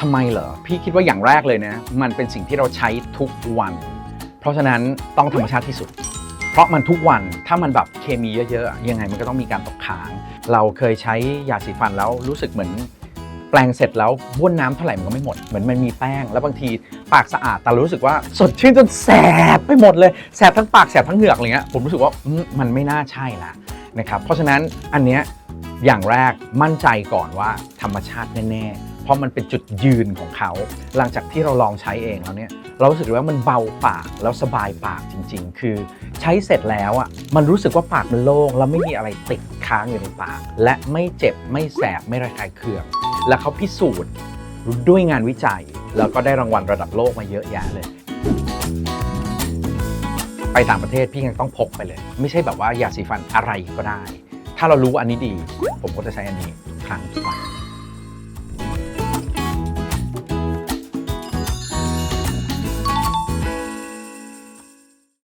ทำไมเหรอ พี่คิดว่าอย่างแรกเลยนะ มันเป็นสิ่งที่เราใช้ทุกวัน เพราะฉะนั้นต้องธรรมชาติที่สุด เพราะมันทุกวันถ้ามันแบบเคมีเยอะๆ ยังไงมันก็ต้องมีการตกค้าง เราเคยใช้ยาสีฟันแล้วรู้สึกเหมือนแปลงเสร็จแล้วบ้วนน้ำเท่าไหร่มันก็ไม่หมด เหมือนมันมีแป้ง แล้วบางทีปากสะอาด แต่รู้สึกว่าสดชื่นจนแสบไปหมดเลย แสบทั้งปากแสบทั้งเหงือกอะไรเงี้ย ผมรู้สึกว่าอืมมันไม่น่าใช่ละนะครับ เพราะฉะนั้นอันเนี้ย อย่างแรกมั่นใจก่อนว่าธรรมชาติแน่ๆ เพราะมันเป็นจุดยืนของเขา หลังจากที่เราลองใช้เองแล้วเนี่ย เรารู้สึกว่ามันเบาปากแล้วสบายปากจริง ๆ คือใช้เสร็จแล้วอะมันรู้สึกว่าปากมันโล่งแล้วไม่มีอะไรติดค้างอยู่ในปาก และไม่เจ็บไม่แสบไม่ระคายเคือง และเขาพิสูจน์ด้วยงานวิจัย แล้วก็ได้รางวัลระดับโลกมาเยอะแยะเลยไปต่างประเทศพี่ยังต้องพกไปเลย ไม่ใช่แบบว่ายาสีฟันอะไรก็ได้ ถ้าเรารู้อันนี้ดี ผมก็จะใช้อันนี้ทุกครั้งทุกวัน